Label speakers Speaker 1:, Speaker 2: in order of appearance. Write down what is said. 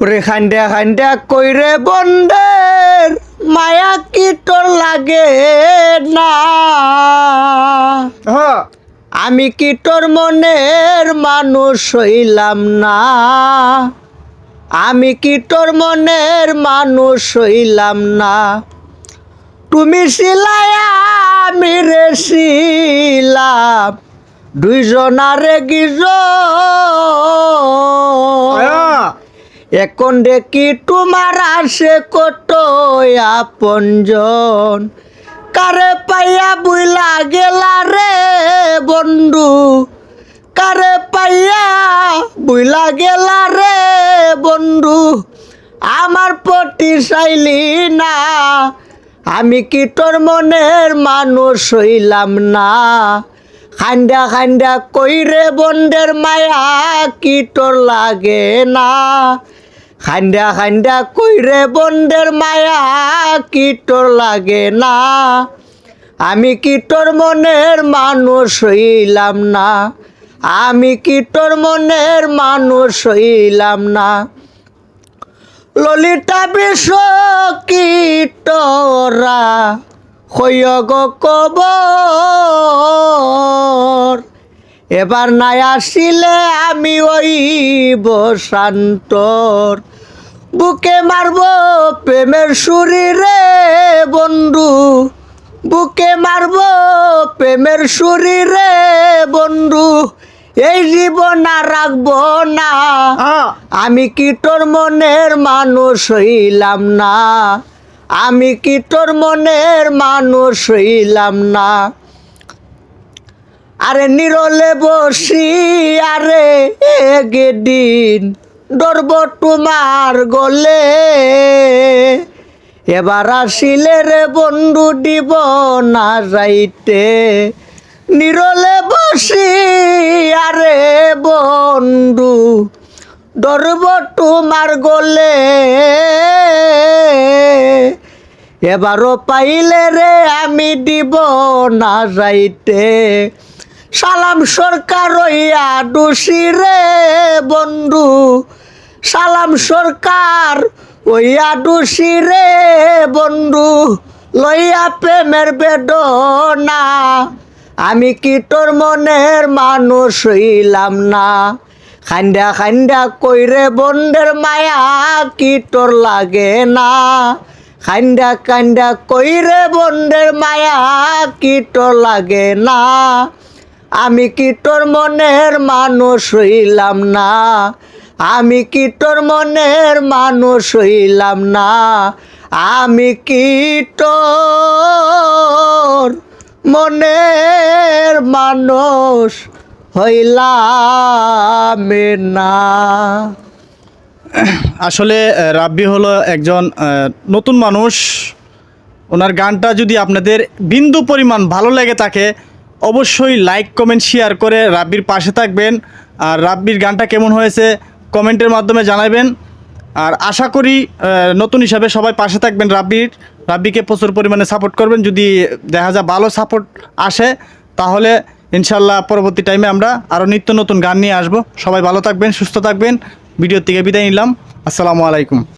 Speaker 1: ওরে খান্ডা খান্ডা কইরে বন্ডের মায়া কি তোর লাগে না? আমি কি তোর মনের মানুষ হইলাম না? আমি কি তোর মনের মানুষ হইলাম না? তুমি শিলায়া আমি রে শিলাম দুইজনারে গিজ এখন দেখি তোমার আসে কত আপনজন। কারে পাইয়া বুইলা গেলা রে বন্ধু। কারে পাইয়া বুইলা গেলা রে বন্ধু। আমার পটি চাইলি না, আমি কি তোর মনের মানুষ হইলাম না? খান্ডা খান্ডা কইরে বন্ডের মায়া কি তোর লাগে না? খান্ডা খান্ডা কইরে বন্ডের মায়া কি তোর লাগে না? আমি কি তোর মনের মানুষ হইলাম না? আমি কি তোর মনের মানুষ হইলাম না? ললিতা বিশ্ব কি তোরা? হইগ কবর। এবার নাই আসিলে আমি ওই বসান্তর। বুকে মারব প্রেমের সুরি রে বন্ধু। বুকে মারব প্রেমের সুরি রে বন্ধু। এই জীবন আর রাখব না। আমি কি তোর মনের মানুষ হইলাম না? আমি কি তোর মনের মানুষ হইলাম না? আরে নিরলে বসি, আরে এগে দিন ডরব তোমার গলে। এবার আসিলে রে বন্ধু দিব না যাইতে। নিরলে বসি, আরে বন্ধু ডরব তোমার গলে। এবারও পাইলে রে আমি দিব না যাইতে। সালাম সরকার ইয়া দোষী রে বন্ধু। সালাম সরকার ওইয়া দোষী রে বন্ধু। লইয়া প্রেমের বেদনা, আমি কি তোর মনের মানুষ হইলাম না? খান্ডা খান্ডা কইরে বন্ডের মায়া কি তোর লাগে না? খান্ডা কান্ডা কইরে বন্ডের মায়া কি তোর লাগে না? আমি কি তোর মনের মানুষ হইলাম না? আমি কি তোর মনের মানুষ হইলাম না? আমি কি তোর মনের মানুষ হইলাম না?
Speaker 2: আসলে রাব্বি হলো একজন নতুন মানুষ। ওনার গানটা যদি আপনাদের বিন্দু পরিমাণ ভালো লেগে থাকে অবশ্যই লাইক কমেন্ট শেয়ার করে রাব্বির পাশে থাকবেন। আর রাব্বির গানটা কেমন হয়েছে কমেন্টের মাধ্যমে জানাবেন। আর আশা করি নতুন হিসাবে সবাই পাশে থাকবেন রাব্বির। রাব্বিকে প্রচুর পরিমাণে সাপোর্ট করবেন। যদি দেখা যায় ভালো সাপোর্ট আসে, তাহলে ইনশাল্লাহ পরবর্তী টাইমে আমরা আরও নিত্য নতুন গান নিয়ে আসব। সবাই ভালো থাকবেন, সুস্থ থাকবেন। ভিডিওর থেকে বিদায় নিলাম। আসসালামু আলাইকুম।